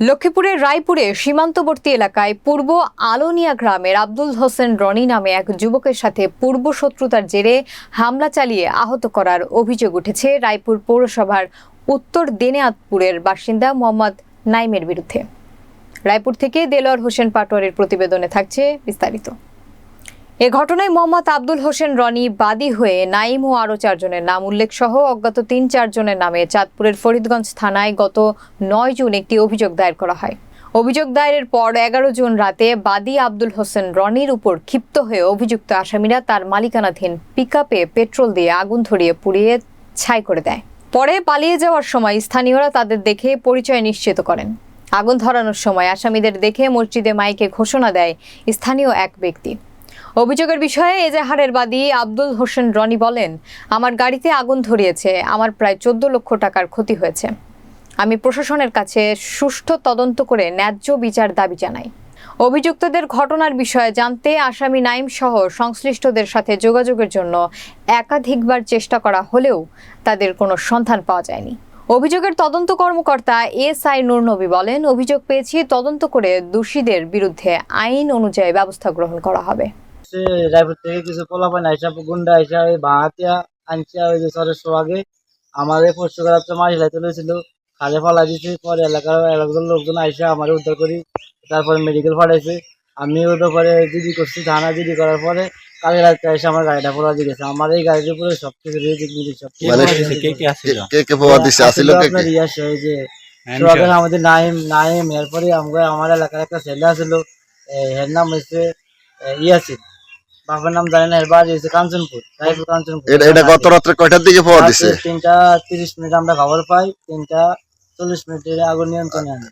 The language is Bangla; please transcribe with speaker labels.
Speaker 1: লক্ষ্মীপুরের রায়পুরে সীমান্তবর্তী এলাকায় পূর্ব আলোনিয়া গ্রামের আব্দুল হোসেন রনি নামে এক যুবকের সাথে পূর্ব শত্রুতার জেরে হামলা চালিয়ে আহত করার অভিযোগ উঠেছে রায়পুর পৌরসভার উত্তর দেনেয়াতপুরের বাসিন্দা মোহাম্মদ নাইমের বিরুদ্ধে। রায়পুর থেকে দেলোয়ার হোসেন পাটোয়ারের প্রতিবেদনে থাকছে বিস্তারিত। এ ঘটনায় মোহাম্মদ আব্দুল হোসেন রনি বাদী হয়ে নাইম ও আরও চারজনের নাম উল্লেখ সহ অজ্ঞাত তিন চারজনের নামে চাঁদপুরের ফরিদগঞ্জ থানায় গত নয় জুন একটি অভিযোগ দায়ের করা হয়। অভিযোগ দায়েরের পর এগারো জুন রাতে বাদী আব্দুল হোসেন রনির উপর ক্ষিপ্ত হয়ে অভিযুক্ত আসামিরা তার মালিকানাধীন পিকআপে পেট্রোল দিয়ে আগুন ধরিয়ে পুড়িয়ে ছাই করে দেয়। পরে পালিয়ে যাওয়ার সময় স্থানীয়রা তাদের দেখে পরিচয় নিশ্চিত করেন। আগুন ধরানোর সময় আসামিদের দেখে মসজিদে মাইকে ঘোষণা দেয় স্থানীয় এক ব্যক্তি। অভিযোগের বিষয়ে এজাহারের বাদী আব্দুল হোসেন রনি বলেন, আমার গাড়িতে আগুন ধরিয়েছে, আমার প্রায় চোদ্দ লক্ষ টাকার ক্ষতি হয়েছে। আমি প্রশাসনের কাছে সুষ্ঠু তদন্ত করে ন্যায্য বিচার দাবি জানাই। অভিযুক্তদের ঘটনার বিষয়ে জানতে আসামি নাইম সহ সংশ্লিষ্টদের সাথে যোগাযোগের জন্য একাধিকবার চেষ্টা করা হলেও তাদের কোনো সন্ধান পাওয়া যায়নি। অভিযোগের তদন্ত কর্মকর্তা এস আই নূরনবী বলেন, অভিযোগ পেয়েছি, তদন্ত করে দোষীদের বিরুদ্ধে আইন অনুযায়ী ব্যবস্থা গ্রহণ করা হবে।
Speaker 2: সে রায়পুর থেকে কিছু পোলাপান আইসা গুন্ডা আইসা ওই বাঁহাতিয়া আনছিয়া ওই যে সরের সোয়াগে আমাদের পরশু রাত্রে মাছ লাইতে লইছিল খালে ফলা দিছে পরে এলাকার এলাকার লোকজন আইসা আমার উদ্ধার করি তারপরে মেডিকেল পাঠাইছে। আমি ওদের পরে জিডি করছি থানা জিডি করার পরে কালকে রাত্রে এসে আমার গাড়িটা পোলা দিয়ে গেছে। আমার এই গাড়ির উপরে সব কিছু রেজিক মিলিক সব কিছু
Speaker 3: মানে
Speaker 2: পোড়া
Speaker 3: কে কে আসছিল?
Speaker 4: কে কে প্রভাব দিচ্ছে আসিল কে কে?
Speaker 2: ওই যে
Speaker 3: হ্যাঁ,
Speaker 2: আমাদের নাইম নাইম এরপরে আমরা আমার এলাকার একটা ছেলে আছিল এর নাম হচ্ছে ইয়াসিন। বাবার নাম জানি না এর বাড়ি হচ্ছে কাঞ্চনপুর রায়পুর কাঞ্চনপুর।
Speaker 4: এটা এটা গত রাত্রে কয়টার দিকে পাওয়া
Speaker 2: দিছে? তিনটা তিরিশ মিনিট আমরা খবর পাই তিনটা চল্লিশ মিনিটের আগুন নিয়ন্ত্রণে আনে।